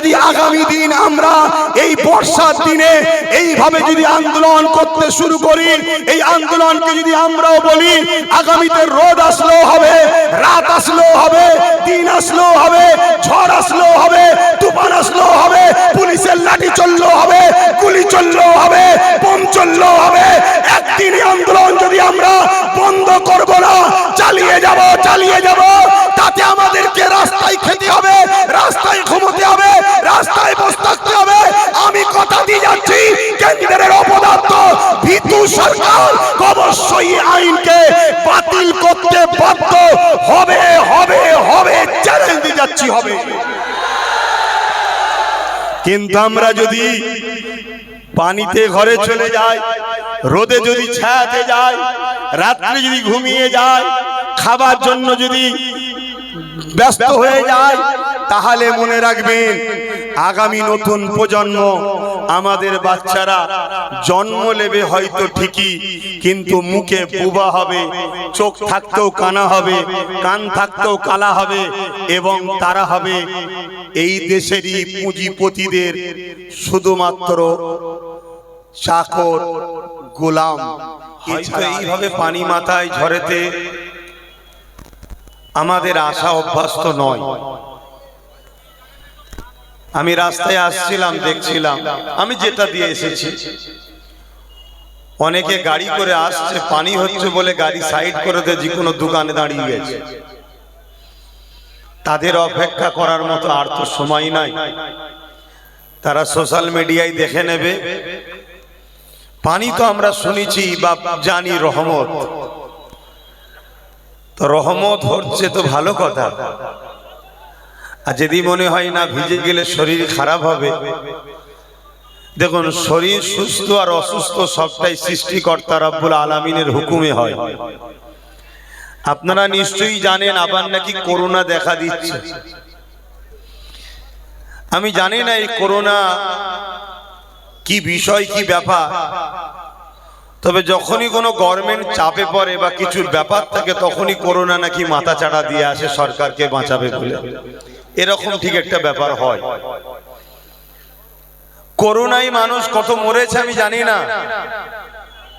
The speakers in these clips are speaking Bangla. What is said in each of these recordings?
যদি আগামী দিন আমরা এই বর্ষার দিনে এইভাবে যদি আন্দোলন করতে শুরু করি, এই আন্দোলনকে যদি আমরাও বলি, আগামীতে রোদ আসলেও হবে, রাত আসলেও হবে, দিন আসলেও হবে, ঝড় আসলেও হবে, তুফান আসলেও হবে, পুলিশের লাঠি চললেও হবে, গুলি চললেও হবে, বোম চললেও হবে একদিন আন্দোলন যদি আমরা বন্ধ করব না, চালিয়ে যাব চালিয়ে যাব, তাতে আমাদেরকে রাস্তায় খেতে হবে, রাস্তায় ঘুমোতে হবে রাস্তায় বসে থাকতে হবে। আমি কথা দিয়ে যাচ্ছি, কেন্দ্রের অপদার্থ, ভিতু সরকার অবশ্যই আইনকে বাতিল করতে বাধ্য। হবে হবে হবে চ্যালেঞ্জ দিয়ে যাচ্ছি, হবে। কিন্তু আমরা যদি পানিতে ঘরে চলে যায় রোদে যদি ছায়াতে যায় রাত্রে যদি ঘুমিয়ে যায়, খাবার জন্য যদি ব্যস্ত হয়ে যায় তাহলে মনে রাখবেন আগামী নতুন প্রজন্ম আমাদের বাচ্চারা জন্ম নেবে হয়তো ঠিকই কিন্তু মুখে বুবা হবে চোখ থাকতেও কানা হবে কান থাকতেও কালা হবে এবং তারা হবে এই দেশেরই পুঁজিপতিদের শুধুমাত্র চাকর গোলাম। এইভাবে পানি মাথায় ঝরেতে আমাদের আশা অভ্যস্ত নয়। আমি রাস্তায় আসছিলাম, দেখছিলাম। আমি যেটা দিয়ে এসেছি। অনেকে গাড়ি করে আসছে, পানি হচ্ছে বলে গাড়ি সাইড করে দিয়ে যে কোনো দোকানে দাঁড়িয়ে গেছে। তাদের অপেক্ষা করার মতো আর তো সময় নাই। তারা সোশ্যাল মিডিয়ায় দেখে নেবে। পানি তো আমরা শুনেছি, বা জানি রহমত। তো রহমত হচ্ছে তো ভালো কথা। আর যদি মনে হয় না ভিজে গেলে শরীর খারাপ হবে, দেখুন, শরীর সুস্থ আর অসুস্থ সবটাই সৃষ্টিকর্তা রব্বুল আলমিনের হুকুমে হয়। আপনারা নিশ্চয়ই জানেন, আবার নাকি করোনা দেখা দিচ্ছে। আমি জানি না এই করোনা কি বিষয়, কি ব্যাপার। তবে যখনই কোনো গভর্নমেন্ট চাপে পড়ে বা কিছুর ব্যাপার থাকে, তখনই করোনা নাকি মাথা চাড়া দিয়ে আসে, সরকারকে বাঁচাবে বলে। এরকম ঠিক একটা ব্যাপার হয়। করোনায় মানুষ কত মরেছে আমি জানি না।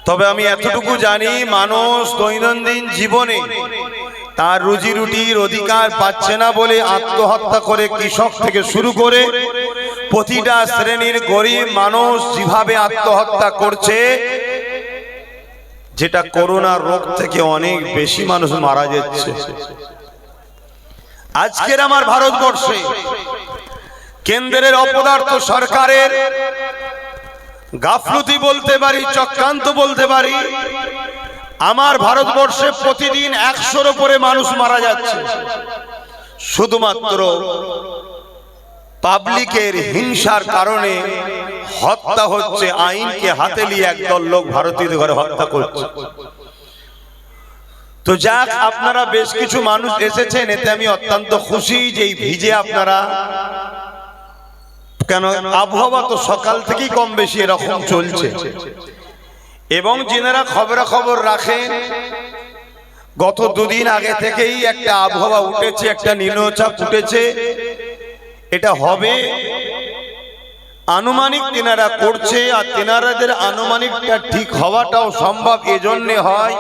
তবে আমি এতটুকু জানি মানুষ দৈনন্দিন জীবনে তার রুজি রুটির অধিকার পাচ্ছে না বলে আত্মহত্যা করে কৃষক থেকে শুরু করে প্রতিটা শ্রেণির গরিব মানুষ যেভাবে আত্মহত্যা করছে যেটা করোনা রোগ থেকে অনেক বেশি মানুষ মারা যাচ্ছে। আজকের আমার ভারতবর্ষে কেন্দ্রের অপদার্থ সরকারের গাফলতি বলতে পারি, চক্রান্ত বলতে পারি, আমার ভারতবর্ষে প্রতিদিন একশোর উপরে মানুষ মারা যাচ্ছে। শুধুমাত্র পাবলিকের হিংসার কারণে হত্যা হচ্ছে, আইনকে হাতে নিয়ে একদল লোক ভারতীয় ঘরে হত্যা করছে। তো যাক, আপনারা বেশ কিছু মানুষ এসেছেন, এতে আমি অত্যন্ত খুশি যে ভিজে আপনারা কেন আবহাওয়া তো সকাল থেকেই কম বেশি এরকম চলছে। এবং যেনারা খবরাখবর রাখেন, গত দুদিন আগে থেকেই একটা আবহাওয়া উঠেছে, একটা নিম্নচাপ উঠেছে। এটা হবে আনুমানিক তেনারা করছে আর তেনারাদের আনুমানিকটা ঠিক হওয়াটাও সম্ভব এজন্যে হয়।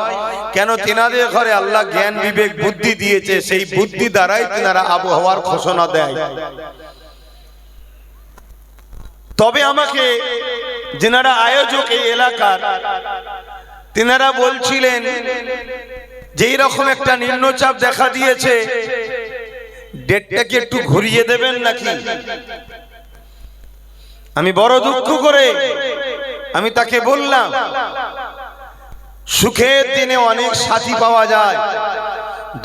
কেন তেনাদের ঘরে আল্লাহ জ্ঞান, বিবেক, বুদ্ধি দিয়েছে, সেই বুদ্ধি দ্বারাই তেনারা আবহাওয়ার ঘোষণা দেয়। তবে আমাকে যেনারা আয়োজক এই এলাকার, তেনারা বলছিলেন যেই রকম একটা নিম্নচাপ দেখা দিয়েছে। ডেটটাকে একটু ঘুরিয়ে দেবেন নাকি? আমি বড় দুঃখ করে আমি তাকে বললাম, সুখের দিনে অনেক সাথী পাওয়া যায়।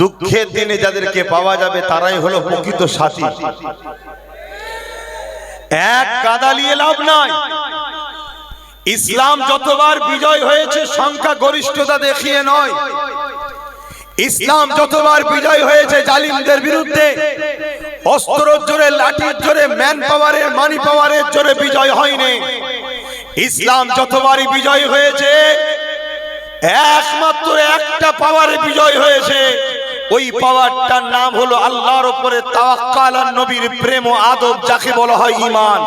দুঃখের দিনে যাদেরকে পাওয়া যাবে তারাই হলো প্রকৃত সাথী। এক কাদালিয়ে লাভ নয় ইসলাম যতবার বিজয় হয়েছে, সংখ্যা গরিষ্ঠতা দেখিয়ে নয়। ইসলাম যতবার বিজয় হয়েছে, জালিমদের বিরুদ্ধে অস্ত্রের জোরে লাঠির জোরে ম্যান পাওয়ারের মানি পাওয়ারের জোরে বিজয় হয়নি। ইসলাম যতবারই বিজয় হয়েছে, একমাত্র একটা পাওয়ারে বিজয় হয়েছে। ওই পাওয়ারটার নাম হলো আল্লাহর উপরে তাওয়াক্কাল আর নবীর প্রেম ও আদব, যাকে বলা হয় ঈমান।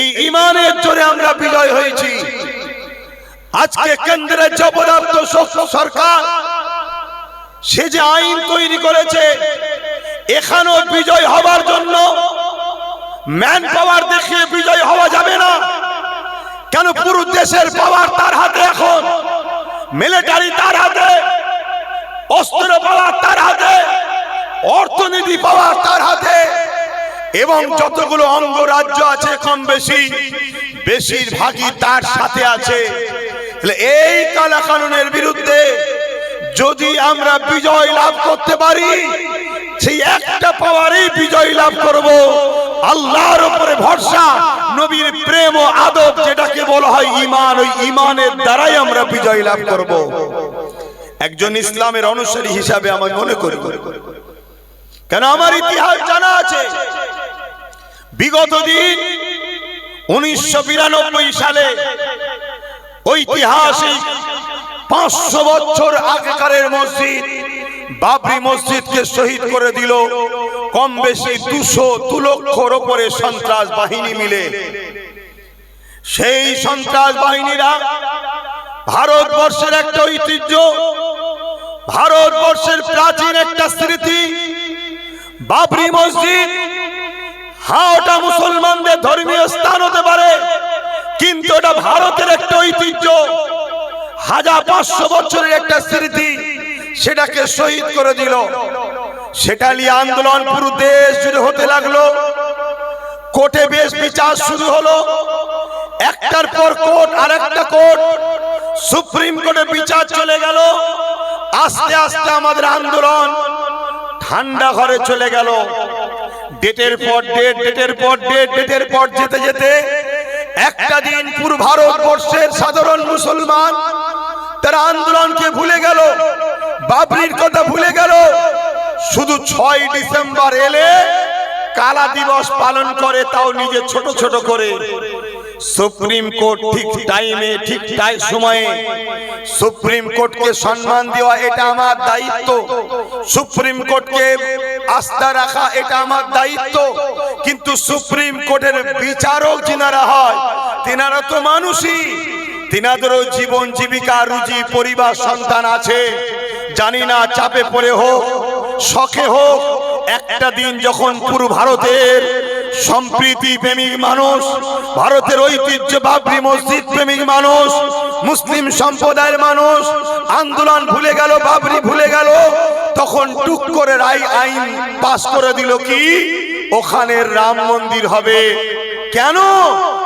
এই ঈমানের জোরে আমরা বিজয় হয়েছি। আজকে কেন্দ্রের জবরদস্ত সরকার সে যে আইন তৈরি করেছে, এখানেও বিজয় হবার জন্য ম্যান পাওয়ার দেখিয়ে বিজয় হওয়া যাবে না। কেন পুরো দেশের পাওয়ার তার হাতে এখন? মিলিটারি তার হাতে, অস্ত্র পাওয়ার তার হাতে, অর্থনীতি পাওয়ার তার হাতে, এবং যতগুলো অঙ্গরাজ্য আছে কম বেশি, বেশিরভাগই তার সাথে আছে। এই কালা কানুনের বিরুদ্ধে যদি আমরা বিজয় লাভ করতে পারি, সেই একটা পাওয়ারই বিজয় লাভ করব। আল্লাহর উপরে ভরসা, নবীর প্রেম ও আদব যেটাকে বলা হয় ঈমান, ওই ঈমানের দ্বারাই আমরা বিজয় লাভ করব। একজন ইসলামের অনুসারী হিসাবে আমি মনে করি। কেন আমার ইতিহাস জানা আছে? বিগত দিন উনিশশো বিরানব্বই সালে ঐতিহাসিক পাঁচশো বছর আগেকারের মসজিদ বাবরি মসজিদকে শহীদ করে দিল। কম বেশি দুশো দু লক্ষর ওপরে সন্ত্রাস বাহিনী মিলে। সেই সন্ত্রাস বাহিনীরা ভারতবর্ষের একটা ঐতিহ্য, ভারতবর্ষের প্রাচীন একটা স্মৃতি, বাবরি মসজিদ। হ্যাঁ ওটা মুসলমানদের ধর্মীয় স্থান হতে পারে, কিন্তু এটা ভারতের একটা ঐতিহ্য। হাজার পাঁচশো বছরের একটা স্মৃতি সেটাকে শহীদ করে দিল। সেটা নিয়ে আন্দোলন পুরো দেশ জুড়ে হতে লাগল। কোর্টে বেশ বিচার শুরু হলো। একটার পর কোর্ট আর একটা কোর্ট, সুপ্রিম কোর্টে বিচার চলে গেল। আস্তে আস্তে আমাদের আন্দোলন ঠান্ডা ঘরে চলে গেল। ডেটের পর ডেট, ডেটের পর ডেট, ডেটের পর যেতে যেতে একটা দিন পুরো ভারতবর্ষের সাধারণ মুসলমান তারা আন্দোলনকে ভুলে গেল, বাবরির কথা ভুলে গেল। শুধু ছয় ডিসেম্বর এলে কালা দিবস পালন করে, তাও নিজে ছোট ছোট করে। সুপ্রিম কোর্ট ঠিক টাইমে, ঠিক টাই সময়ে সুপ্রিম কোর্টকে সম্মান দেওয়া, এটা আমার দায়িত্ব। সুপ্রিম কোর্টকে আস্থা রাখা, এটা আমার দায়িত্ব। কিন্তু সুপ্রিম কোর্টের বিচারক যিনারা হয়, তিনারা তো মানুষই। তিনাদেরও জীবন জীবিকা, রুজি, পরিবার, সন্তান আছে। জানি না চাপে পড়ে হোক, শখে হোক, একটা দিন যখন পুরো ভারতের সম্প্রীতি প্রেমিক মানুষ, ভারতের ঐতিহ্য, বাবরি মসজিদ প্রেমিক মানুষ, মুসলিম সম্প্রদায়ের মানুষ, আন্দোলন ভুলে গেল, বাবরি ভুলে গেল, তখন টুক করে রায় আইন পাস করে দিল কি? ওখানে রাম মন্দির হবে। কেন?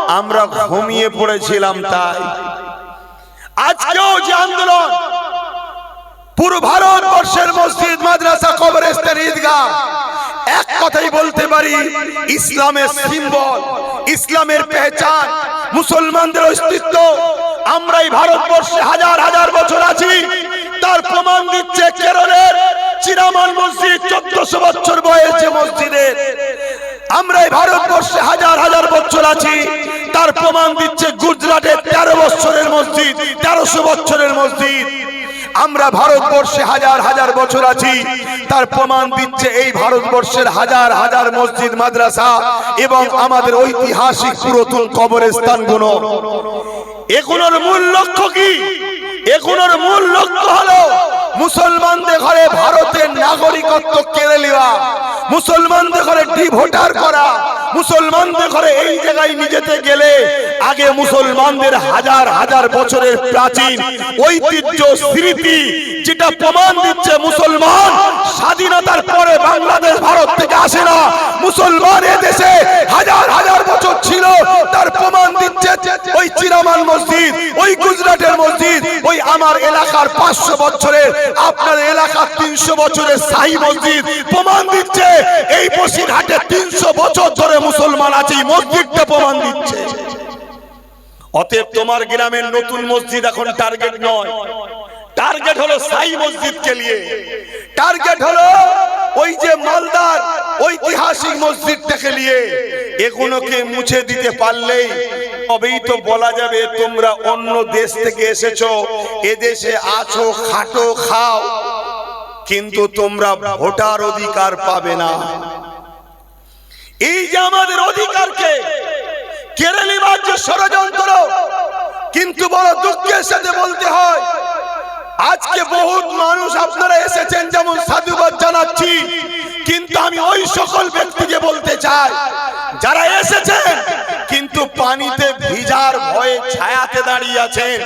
আমরা ঘুমিয়ে পড়েছিলাম তাই। আজকেও যে আন্দোলন, পুরো ভারতবর্ষের মসজিদ, মাদ্রাসা, কবরস্থান, ঈদগাহ, এক কথাই বলতে পারি, ইসলামের সিম্বল ইসলামের পেহচান, মুসলমানদের অস্তিত্ব। আমরাই ভারতবর্ষে হাজার হাজার বছর আছি, তার প্রমাণ দিচ্ছে কেরলের চিরামান মসজিদ, চোদ্দশো বছর বয়সে মসজিদের। আমরাই ভারতবর্ষে হাজার হাজার বছর আছি তার প্রমাণ দিচ্ছে গুজরাটের তেরো বছরের মসজিদ, তেরোশো বছরের মসজিদ। আমরা ভারতবর্ষে হাজার হাজার বছর আছি, তার প্রমাণ দিচ্ছে এই ভারতবর্ষের হাজার হাজার মসজিদ, মাদ্রাসা এবং আমাদের ঐতিহাসিক পুরাতন কবরস্থানগুলো। এগুলোর মূল লক্ষ্য কি? এগুলোর মূল লক্ষ্য হলো মুসলমানদের ঘরে ভারতের নাগরিকত্ব কেড়ে নেওয়া, মুসলমানদের ঘরে ডি ভোটার করা মুসলমানদের ঘরে এই জায়গায় নিজেতে গেলে আগে মুসলমানদের হাজার হাজার বছরের প্রাচীন ঐতিহ্য স্মৃতি যেটা প্রমাণ দিচ্ছে মুসলমান স্বাধীনতার পরে বাংলাদেশ ভারত থেকে আসে না। মুসলমান দেশে হাজার হাজার বছর ছিল, তার প্রমাণ দিচ্ছে ওই চিরামান মসজিদ, ওই গুজরাটের মসজিদ, ওই আমার এলাকার পাঁচশো বছরের, আপনার এলাকার তিনশো বছরের শাহী মসজিদ। প্রমাণ দিচ্ছে এই বসিরহাটে তিনশো বছর ধরে মুসলমান আছে, এই মসজিদটা প্রমাণ দিচ্ছে। অতএব তোমার গ্রামের নতুন মসজিদ এখন টার্গেট নয়। টার্গেট হলো সাই মসজিদকে নিয়ে। টার্গেট হলো ওই যে মালদার ঐতিহাসিক মসজিদটাকে নিয়ে। এগুলোকে মুছে দিতে পারলেই তবেই তো বলা যাবে তোমরা অন্য দেশ থেকে এসেছ, এদেশে আছো, খাটো, খাও। কিন্তু তোমরা ভোটার অধিকার পাবে না। এই যে আমাদের অধিকারকে কেড়ে নেবার যে ষড়যন্ত্র, কিন্তু বড় দুঃখের সাথে বলতে হয়, আজকে বহুত মানুষ আপনারা এসেছেন যেমন সাধুবাদ জানাচ্ছি। কিন্তু আমি ওই সকল ব্যক্তিকে বলতে চাই, যারা এসেছেন, কিন্তু পানিতে ভিজার ভয়ে ছায়াতে দাঁড়িয়ে আছেন।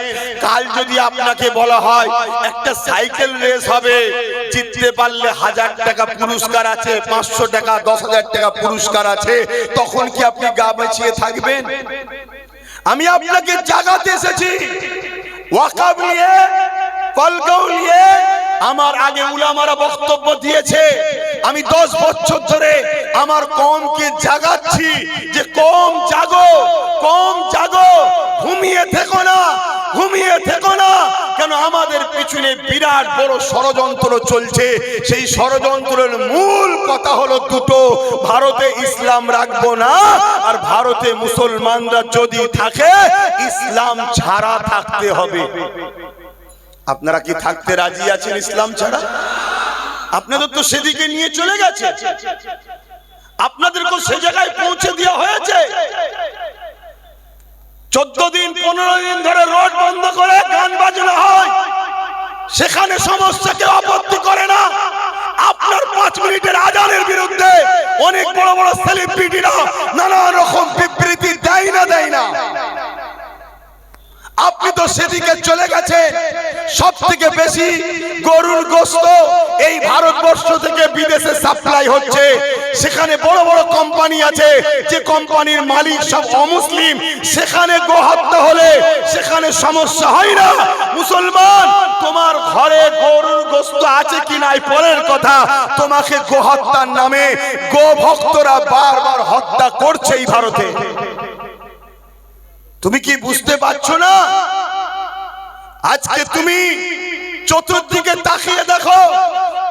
কাল যদি আপনাকে বলা হয় একটা সাইকেল রেস হবে, জিততে পারলে হাজার টাকা পুরস্কার আছে, পাঁচশো টাকা, দশ হাজার টাকা পুরস্কার আছে, তখন কি আপনি গা বাঁচিয়ে থাকবেন? আমি আপনাকে জাগাতে এসেছি। ওয়াকাব নিয়ে কলগাঁও নিয়ে, আমার আগে উলামারা বক্তব্য দিয়েছে। আমি দশ বছর ধরে আমার কমকে জাগাচ্ছি যে কম জাগো কম জাগো, ঘুমিয়ে থেকো না, ঘুমিয়ে থেকো না। কেন আমাদের পিছনে বিরাট বড় ষড়যন্ত্র চলছে। সেই ষড়যন্ত্রের মূল কথা হলো দুটো, ভারতে ইসলাম রাখব না, আর ভারতে মুসলমানরা যদি থাকে, ইসলাম ছাড়া থাকতে হবে। আপনারা কি থাকতে রাজি আছেন ইসলাম ছাড়া? আপনাদের তো সেদিকে নিয়ে চলে গেছে। আপনাদেরকে সে জায়গায় পৌঁছে দেওয়া হয়েছে। চোদ্দ দিন, পনেরো দিন ধরে রোড বন্ধ করে গান বাজনা হয়। সেখানে সমস্যা কেউ আপত্তি করে না। আপনার পাঁচ মিনিটের আজানের বিরুদ্ধে অনেক বড় বড় সেলিব্রিটিরা নানা রকম বিবৃতি দেয় না দেয় না। আপনি তো সেদিকে চলে গেছেন সব থেকে বেশি গরুর গোস্ত এই ভারতবর্ষ থেকে বিদেশে সাপ্লাই হচ্ছে। সেখানে বড় বড় কোম্পানি আছে, যে কোম্পানির মালিক সব অমুসলিম। সেখানে গোহত্যা হলে সেখানে সমস্যা হয় না। মুসলমান, তোমার ঘরে গরুর গোস্ত আছে কি নাই পরের কথা। তোমাকে গোহত্যার নামে গো ভক্তরা বারবার হত্যা করছে এই ভারতে। তুমি কি বুঝতে পারছ না? আজকে তুমি চতুর্দিকে তাকিয়ে দেখো,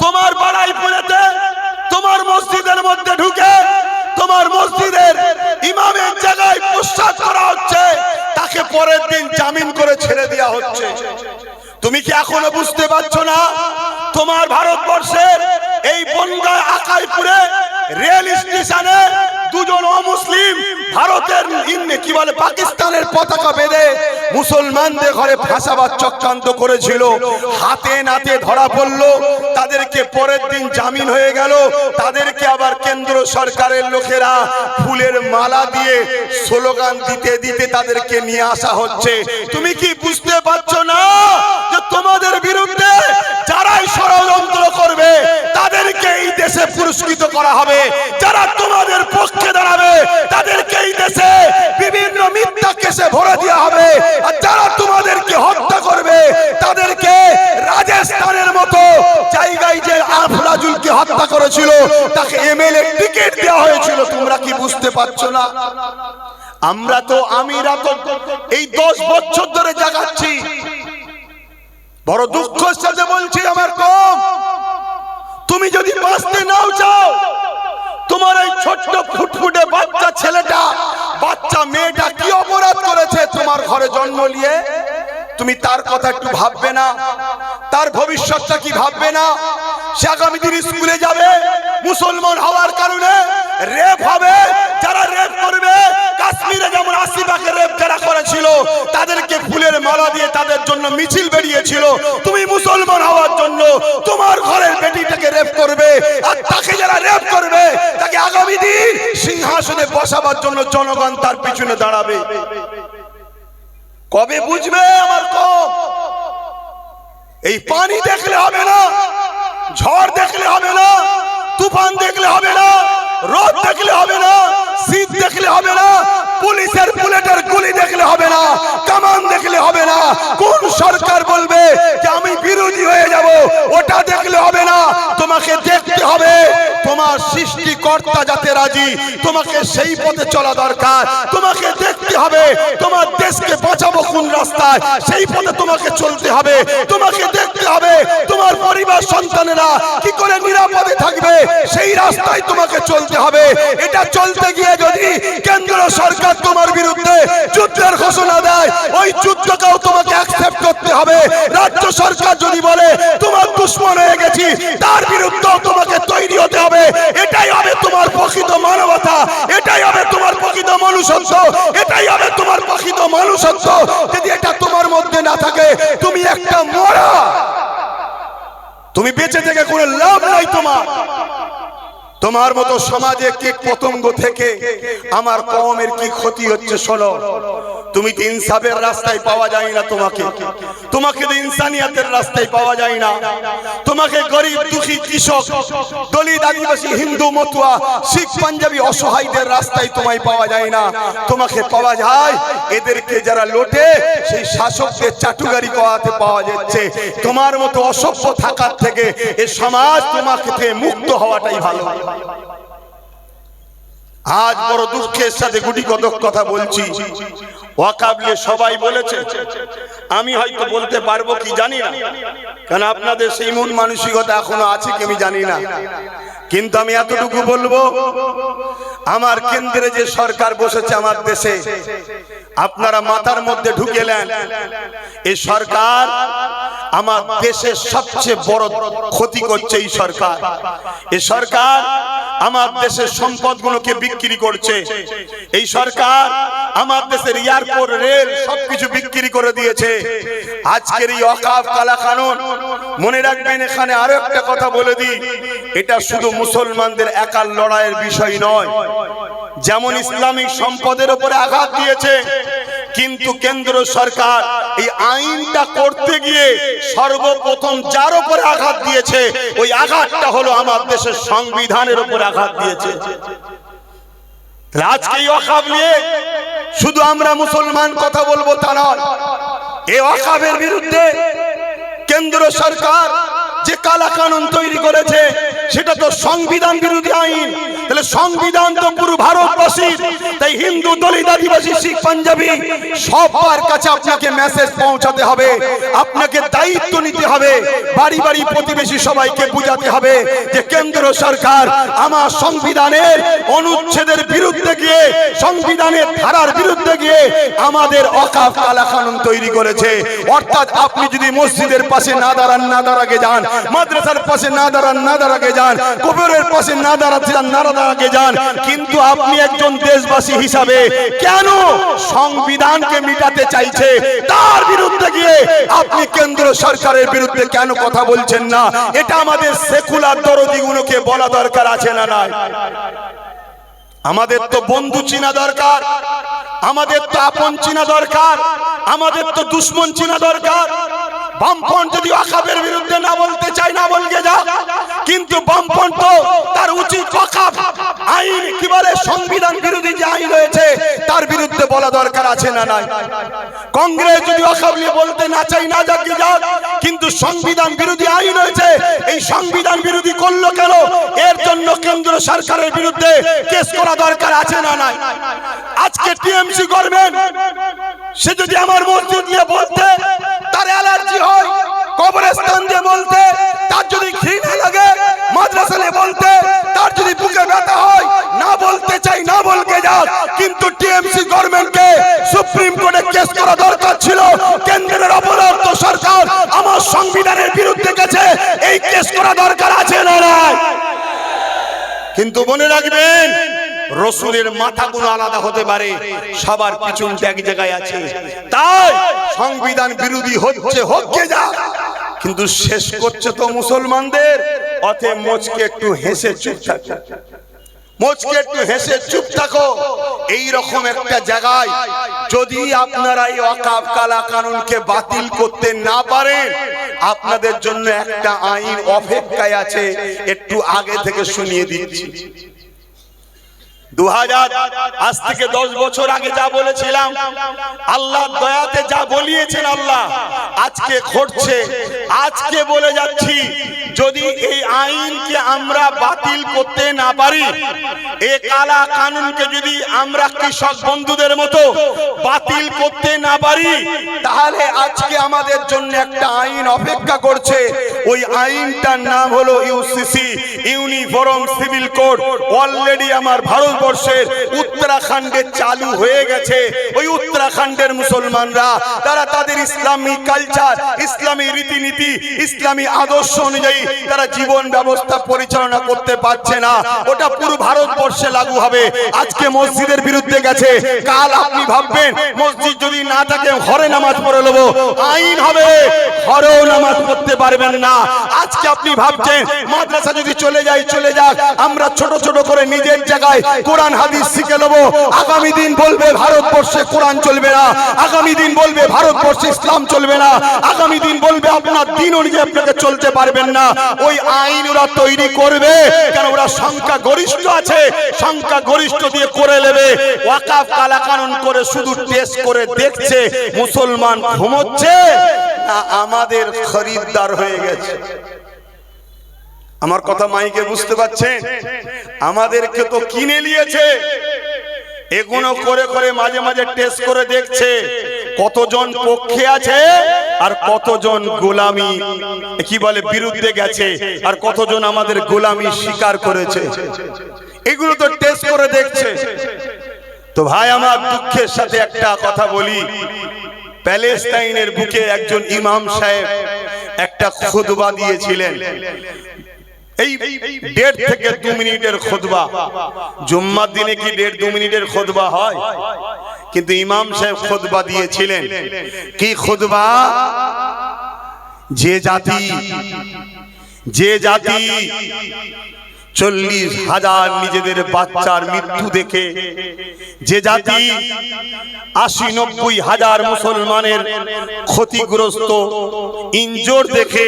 তোমার বাড়াই পড়েতে তোমার মসজিদের মধ্যে ঢুকে, তোমার মসজিদের ইমামের জায়গায় প্রস্তাব করা হচ্ছে, তাকে পরের দিন জামিন করে ছেড়ে দেওয়া হচ্ছে। তুমি কি এখনও বুঝতে পারছ না? তোমার ভারতবর্ষের এই বনগাঁ আকাইপুরে রেল স্টেশনে দুজন অমুসলিম ভারতের ইন্নে কি বলে? পাকিস্তানের পতাকা বেঁধে মুসলমানদের ঘরে ফাঁসাবার চক্রান্ত করেছিল। হাতে নাতে ধরা পড়ল। তাদেরকে পরের দিন জামিন হয়ে গেল। তাদেরকে আবার কেন্দ্র সরকারের লোকেরা ফুলের মালা দিয়ে স্লোগান দিতে দিতে তাদেরকে নিয়ে আসা হচ্ছে। তুমি কি বুঝতে পারছ না যে তোমাদের বিরুদ্ধে যারাই ষড়যন্ত্র করবে, তাদেরকে এই দেশে পুরস্কৃত করা হবে? যারা জায়গায় যে আফলাজুলকে হত্যা করেছিল, তাকে এমএলএ টিকিট দেওয়া হয়েছিল, তোমরা কি বুঝতে পারছ না? আমরা তো আমিরা তো এই দশ বছর ধরে জাগাচ্ছি। বড় দুঃখের সাথে বলছি আমার কম। তুমি যদি বাঁচতে নাও চাও, তোমার এই ছোট্ট ফুটফুটে বাচ্চা ছেলেটা, বাচ্চা মেয়েটা কি অপরাধ করেছে তোমার ঘরে জন্ম নিয়ে? তুমি তার কথা একটু ভাববে না। তার ভবিষ্যৎটা কি ভাববে না? সে আগামী দিন স্কুলে যাবে, মুসলমান হওয়ার কারণে রেপ হবে। যারা রেপ করবে, কাশ্মীরে যেমন আশিবাকে রেপ যারা করেছিল, তাদেরকে ফুলের মালা দিয়ে তাদের জন্য মিছিল বেরিয়েছিল। তুমি মুসলমান হওয়ার জন্য তোমার ঘরের বেটিটাকে রেপ করবে, আর তাকে যারা রেপ করবে, তাকে আগামী দিন সিংহাসনে বসাবার জন্য জনগণ তার পিছনে দাঁড়াবে। কবে বুঝবে আমার কম? এই পানি দেখলে হবে না, ঝড় দেখলে হবে না, তুফান দেখলে হবে না, রোদ দেখলে হবে না, শীত দেখলে হবে না, পুলিশের বুলেটের গুলি দেখলে হবে না, কামান দেখলে হবে না। কোন সরকার বলবে যে আমি বিরোধী হয়ে যাব? ওটা দেখলে হবে না। তোমাকে দেখতে হবে, তোমার সৃষ্টিকর্তা যাতে রাজি, তোমাকে সেই পথে চলা দরকার, তোমাকে হবে। তোমার দেশকে বাঁচাবো কোন রাস্তায়? সেই পথে তোমাকে চলতে হবে। তোমাকে দেখতে হবে তোমার পরিবার সন্তানেরা কি করে নিরাপদে থাকবে। সেই রাস্তায় তোমাকে চলতে হবে। এটা চলতে গিয়ে যদি কেন্দ্র সরকার তোমার বিরুদ্ধে যুদ্ধের ঘোষণা দেয়, ওই যুদ্ধকেও তোমাকে অ্যাকসেপ্ট করতে হবে। রাজ্য সরকার যদি বলে, তোমার দুশ্মন হয়ে গেছি, তার বিরুদ্ধেও তোমাকে তৈরি হতে হবে। এটাই হবে তোমার প্রকৃত মানবতা। এটাই হবে প্রকৃত মানুষত্ব এটাই হবে তোমার প্রকৃত মানুষত্ব যদি এটা তোমার মধ্যে না থাকে, তুমি একটা মরা। তুমি বেঁচে থেকে কোনো লাভ নাই তোমার। তোমার মতো সমাজে কীট পতঙ্গ থেকে আমার কমের কি ক্ষতি হচ্ছে শোনো? তুমি তো ইনসাফের রাস্তায় পাওয়া যায় না তোমাকে। তোমাকে তো ইনসানিয়াতের রাস্তায় পাওয়া যায় না। তোমাকে গরিব, দুঃখী, কৃষক, দলিত, আদিবাসী, হিন্দু, মতুয়া, শিখ, পাঞ্জাবি, অসহায়দের রাস্তায় তোমায় পাওয়া যায় না। তোমাকে পাওয়া যায় এদেরকে যারা লোটে, সেই শাসকদের চাটুগারি করাতে পাওয়া যাচ্ছে। তোমার মতো অসভ্য থাকার থেকে এ সমাজ তোমাকে মুক্ত হওয়াটাই ভালো। আজ বড় দুঃখের সাথে গুটি কতক কথা বলছি। ওয়াকাবলে সবাই বলেছে, আমি হয়তো বলতে পারব কি জানি না। কারণ আপনাদের সেই মন মানসিকতা এখনও আছে কি আমি জানি না। কিন্তু আমি এতটুকু বলব, আমার কেন্দ্রে যে সরকার বসেছে আমার দেশে আপনারা মাথার মধ্যে ঢুকেলেন। এই সরকার আমার দেশের সবচেয়ে বড় ক্ষতি করছে এই সরকার। এই সরকার আমার দেশের সম্পদগুলোকে বিক্রি করছে। এই সরকার আমার দেশের এয়ারপোর্ট, রেল সবকিছু বিক্রি করে দিয়েছে। আজকের এই অকাফ কালা কানুন মনে রাখবেন এখানে আরও একটা কথা বলে দিই। এটা শুধু মুসলমানদের একার লড়াইয়ের বিষয় নয়। যেমন ইসলামিক সম্পদের উপরে আঘাত দিয়েছে কিন্তু কেন্দ্র সরকার এই আইনটা করতে গিয়ে সর্বপ্রথম যার উপরে আঘাত দিয়েছে ওই আঘাতটা হলো আমার দেশের সংবিধানের উপর আঘাত দিয়েছে। আজকে এই নিয়ে শুধু আমরা মুসলমান কথা বলব তা নয় এই অকাবের বিরুদ্ধে কেন্দ্র সরকার যে কালা কানুন তৈরি করেছে, সেটা তো সংবিধান বিরোধী আইন। তাহলে সংবিধান তো পুরো ভারতবাসীর। তাই হিন্দু দলিত আদিবাসী, শিখ পাঞ্জাবি সবার কাছে আপনাকে মেসেজ পৌঁছাতে হবে। আপনাকে দায়িত্ব নিতে হবে। বাড়ি বাড়ি প্রতিবেশী সবাইকে বুঝাতে হবে যে কেন্দ্র সরকার আমার সংবিধানের অনুচ্ছেদের বিরুদ্ধে গিয়ে, সংবিধানের ধারার বিরুদ্ধে গিয়ে আমাদের অকাফ কালা কানুন তৈরি করেছে। অর্থাৎ আপনি যদি মসজিদের পাশে না দাঁড়ান, না দাঁড়াকে যান, মাদ্রাসার পাশে না দাঁড়ান, না দাঁড়াকে যান, কবরের পাশে না দাঁড়াতে যান না দাঁড়াকে যান, কিন্তু আপনি একজন দেশবাসী হিসাবে কেন সংবিধানকে মিটাতে চাইছে? তার বিরুদ্ধে গিয়ে আপনি কেন্দ্র সরকারের বিরুদ্ধে কেন কথা বলছেন না? এটা আমাদের সেকুলার দরদিগুলোকে বলা দরকার আছে না নাই? আমাদের তো বন্ধু চিনা দরকার, আমাদের তো আপন চিনা দরকার, আমাদের তো দুশ্মন চিনা দরকার। বামপন্থ যদি ওয়াকাবের বিরুদ্ধে না বলতে চাই না বলকে যা। কিন্তু বামপন্থ তার উচিত ওয়াকাব। আইন কি বলে? সংবিধান বিরোধী যে আইন রয়েছে, তার বিরুদ্ধে বলা দরকার আছে না নাই? কংগ্রেস যদি ওয়াকাব নিয়ে বলতে না চাই না যাক যাক, কিন্তু সংবিধান বিরোধী আইন রয়েছে, এই সংবিধান বিরোধী করল কেন? এর জন্য কেন্দ্র সরকারের বিরুদ্ধে কেস করা দরকার আছে না নাই? আজকে টিএমসি গভর্নমেন্ট, সে যদি আমার মসজিদ নিয়ে বলতে তার অ্যালার্জি হয়, কবরস্থান দিয়ে বলতে, তার যদি ঘৃণা লাগে মাদ্রাসালে বলতে, তার যদি বুকে ব্যথা হয়, না বলতে চাই, না বলকে যাক, কিন্তু টিএমসি গভর্নমেন্টকে সুপ্রিম কোর্টে কেস করা দরকার ছিল, কেন্দ্রের অপরাধ সরকার, আমার সংবিধানের বিরুদ্ধে গেছে, এই কেস করা দরকার আছে না কিন্তু মনে রাখবেন রসুলের মাথাগুলো আলাদা হতে পারে, সবার পিছন এক জায়গায় আছে। তাই সংবিধান বিরোধী হচ্ছে হচ্ছে যা। কিন্তু শেষ করছে তো মুসলমানদের অথে মোচকে একটু হেসে চুপ মোচকে একটু হেসে চুপ থাকো। এই রকম একটা জায়গায় যদি আপনারা এই অকাব কালা কানুনকে বাতিল করতে না পারেন, আপনাদের জন্য একটা আইন অপেক্ষায় আছে, একটু আগে থেকে শুনিয়ে দিচ্ছি। দু হাজার আজ থেকে দশ বছর আগে যা বলেছিলাম, আল্লাহ দয়াতে যা বলিয়েছেন আল্লাহ, আজকে ঘটছে, আজকে বলে যাচ্ছি যদি এই আইনকে আমরা বাতিল করতে না পারি, এ কালা কানুনকে যদি আমরা কৃষক বন্ধুদের মতো বাতিল করতে না পারি, তাহলে আজকে আমাদের জন্য একটা আইন অপেক্ষা করছে। ওই আইনটার নাম হলো UCC, uniform civil code. Already আমার ভারতবর্ষের উত্তরাখণ্ডে চালু হয়ে গেছে। ওই উত্তরাখণ্ডের মুসলমানরা, তারা তাদের ইসলামী কালচার, ইসলামী রীতিনীতি, ইসলামী আদর্শ অনুযায়ী তারা জীবন ব্যবস্থা পরিচালনা করতে পারছে না। ওটা পুরো ভারতবর্ষে লাগু হবে। আজকে মসজিদের বিরুদ্ধে গেছে। কাল আপনি ভাববেন, মসজিদ যদি না থাকে, ঘরে নামাজ পড়ে নেব। আইন হবে, ঘরেও নামাজ পড়তে পারবেন না। আজকে আপনি ভাবছেন, মাদ্রাসা যদি চলে যায়, চলে যাক। আমরা ছোট ছোট করে নিজের জায়গায় কোরআন, হাদিস শিখে নেব। আগামী দিন বলবে, ভারতবর্ষে কোরআন চলবে না। আগামী দিন বলবে, ভারতবর্ষে ইসলাম চলবে না। আগামী দিন বলবে, আপনার দিন অনুযায়ী আপনাকে চলতে পারবেন না। ওই আইন ওরা তৈরি করবে। কেন ওরা সংখ্যা গরিষ্ঠ আছে? সংখ্যা গরিষ্ঠ দিয়ে করে নেবে। ওয়াকাফ কালা কানুন করে শুধু টেস্ট করে দেখছে মুসলমান ঘুমোচ্ছে না আমাদের খরিদ্দার হয়ে গেছে। আমার কথা মাইকে বুঝতে পারছেন? আমাদেরকে তো কিনে নিয়েছে। এগুলো করে করে মাঝে মাঝে টেস্ট করে দেখছে। কতজন পক্ষে আছে আর কতজন গোলামি? কি বলে, বিরুদ্ধে গেছে আর কতজন আমাদের গোলামি স্বীকার করেছে? এগুলো তো টেস্ট করে দেখছে। তো ভাই, আমার দুঃখের সাথে একটা কথা বলি। প্যালেস্তাইনের বুকে একজন ইমাম সাহেব একটা খুদবা দিয়েছিলেন। এই দেড় থেকে দু মিনিটের খুদবা জুম্মার দিনে কি দেড় দু মিনিটের খুদবা হয়? কিন্তু ইমাম সাহেব খুদবা দিয়েছিলেন। কি খুদবা যে জাতি যে জাতি চল্লিশ হাজার নিজেদের বাচ্চার মৃত্যু দেখে যে জাতি আশি নব্বই হাজার মুসলমানের ক্ষতিগ্রস্ত, ইনজোর দেখে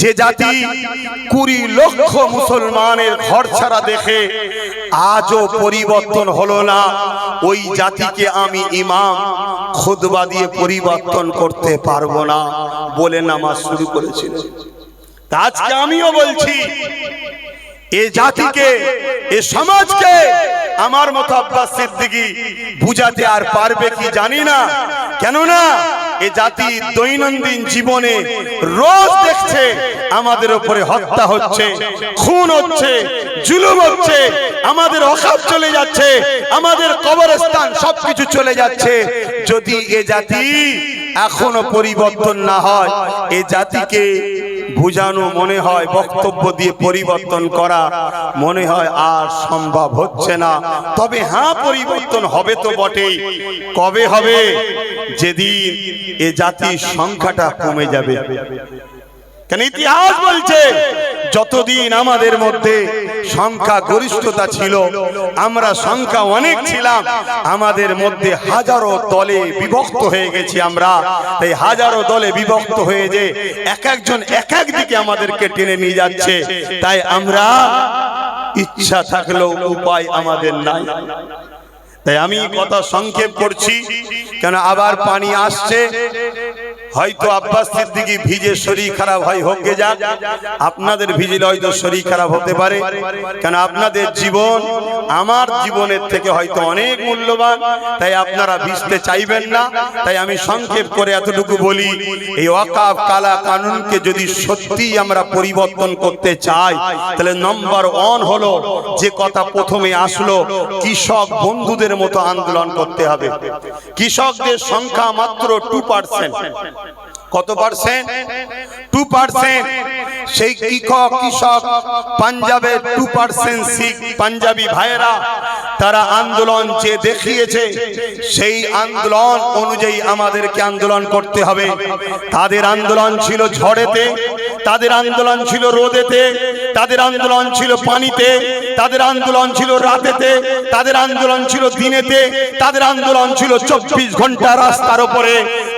যে জাতি কুড়ি লক্ষ মুসলমানের ঘর ছাড়া দেখে আজও পরিবর্তন হলো না, ওই জাতিকে আমি ইমাম খুদবা দিয়ে পরিবর্তন করতে পারব না বলে নামাজ শুরু করেছিল। আজকে আমিও বলছি এ জাতিকে এ সমাজকে আমার মতো আব্বাস সিদ্দিকি বুঝাতে আর পারবে কি জানি না। কেননা এ জাতি দৈনন্দিন জীবনে রোজ দেখছে আমাদের উপরে হত্যা হচ্ছে খুন হচ্ছে জুলুম হচ্ছে আমাদের অকাপ চলে যাচ্ছে আমাদের কবরস্থান সবকিছু চলে যাচ্ছে। যদি এ জাতি এখনও পরিবর্তন না হয় এ জাতিকে বুঝানো মনে হয়, বক্তব্য দিয়ে পরিবর্তন করা মনে হয় আর সম্ভব হচ্ছে না। তবে হ্যাঁ পরিবর্তন হবে তো বটেই। কবে হবে? যেদিন এ জাতির সংখ্যাটা কমে যাবে। কেন ইতিহাস বলছে, যতদিন আমাদের মধ্যে সংখ্যা গরিষ্ঠতা ছিল, আমরা সংখ্যা অনেক ছিলাম, আমাদের মধ্যে হাজারো দলে বিভক্ত হয়ে গেছি আমরা। এই হাজারো দলে বিভক্ত হয়ে যে এক একজন এক এক দিকে আমাদেরকে টেনে নিয়ে যাচ্ছে, তাই আমরা ইচ্ছা থাকলেও উপায় আমাদের নাই। তাই আমি কথা সংক্ষেপ করছি কেন আবার পানি আসছে? হয়তো আব্বাস সিদ্দিকি ভিজে শরীর খারাপ হয় হোক যাক। আপনাদের ভিজলে হয়তো শরীর খারাপ হতে পারে। কেন আপনাদের জীবন আমার জীবনের থেকে হয়তো অনেক মূল্যবান। তাই আপনারা ভিজতে চাইবেন না। তাই আমি সংক্ষেপ করে এতটুকু বলি এই ওয়াকাফ কালা কানুনকে যদি সত্যি আমরা পরিবর্তন করতে চাই তাহলে নম্বর ওয়ান হলো যে কথা প্রথমে আসলো কৃষক বন্ধুদের মতো আন্দোলন করতে হবে। কৃষকদের সংখ্যা মাত্র টু কত পার্সেন্ট টু পার্সেন্ট সেই কৃষক কৃষক, পাঞ্জাবের টু পার্সেন্ট শিখ পাঞ্জাবি ভাইয়েরা, তারা আন্দোলন যে দেখিয়েছে, সেই আন্দোলন অনুযায়ী আমাদেরকে আন্দোলন করতে হবে। তাদের আন্দোলন ছিল ঝড়েতে। তাদের আন্দোলন ছিল রোদেতে, তাদের আন্দোলন ছিল পানিতে, তাদের আন্দোলন ছিল রাতেতে, তাদের আন্দোলন ছিল দিনেতে, তাদের আন্দোলন ছিল চব্বিশ ঘণ্টা রাস্তার উপরে।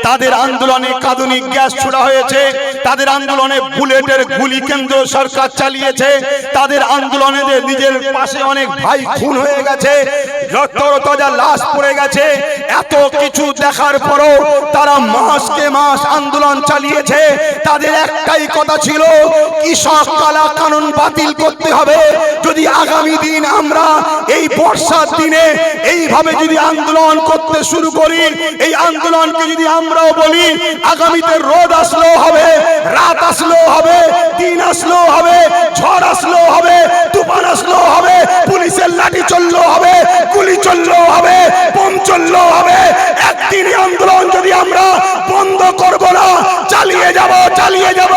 তাদের আন্দোলনে কাঁদুনি গ্যাস ছোড়া হয়েছে, তাদের আন্দোলনে বুলেটের গুলি কেন্দ্র সরকার চালিয়েছে, তাদের আন্দোলনে নিজের পাশে অনেক ভাই খুন হয়ে গেছে লাশ পড়ে গেছে, এত কিছু দেখার পরও তারা মাসকে মাস আন্দোলন চালিয়েছে। তাদের একটাই কথা ছিল, কৃষক কালা কানুন বাতিল করতে হবে। যদি আগামী দিন আমরা এই বর্ষার দিনে এইভাবে যদি আন্দোলন করতে শুরু করি, এই আন্দোলনকে যদি আমরাও বলি, আগামীতে রোদ আসলেও হবে, রাত আসলেও হবে, দিন আসলেও হবে, ঝড় আসলেও হবে, তুফান আসলেও হবে, পুলিশের লাঠি চললেও হবে, গুলি চললেও হবে, বোম চললেও হবে। একদিনই আন্দোলন যদি আমরা বন্ধ করব না, চালিয়ে যাব চালিয়ে যাব,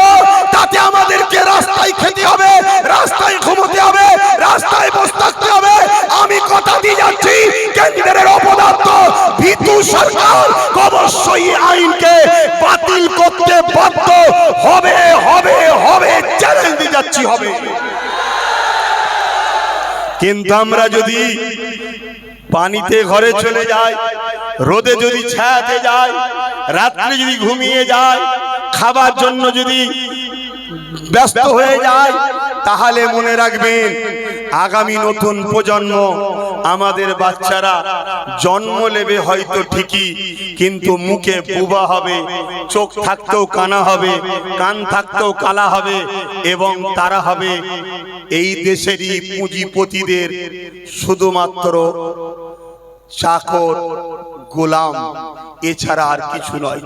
তাতে আমাদেরকে রাস্তায় খেতে হবে, রাস্তায় ঘুমোতে হবে, রাস্তায় বসে থাকতে হবে। আমি কথা দিয়ে যাচ্ছি, কেন্দ্রের অপদার্থ সরকার অবশ্যই আইনকে বাতিল করতে বাধ্য হবে হবে হবে চ্যালেঞ্জ দিয়ে যাচ্ছি, হবে। কিন্তু আমরা যদি পানিতে ঘরে চলে যাই, রোদে যদি ছায়াতে যাই, রাত্রে যদি ঘুমিয়ে যায় খাবার জন্য যদি ব্যস্ত হয়ে যায় তাহলে মনে রাখবেন আগামী নতুন প্রজন্ম আমাদের বাচ্চারা জন্ম নেবে হয়তো ঠিকই, কিন্তু মুখে বুবা হবে, চোখ থাকতেও কানা হবে, কান থাকতেও কালা হবে এবং তারা হবে এই দেশেরই পুঁজিপতিদের শুধুমাত্র চাকর, গোলাম, এছাড়া আর কিছু নয়।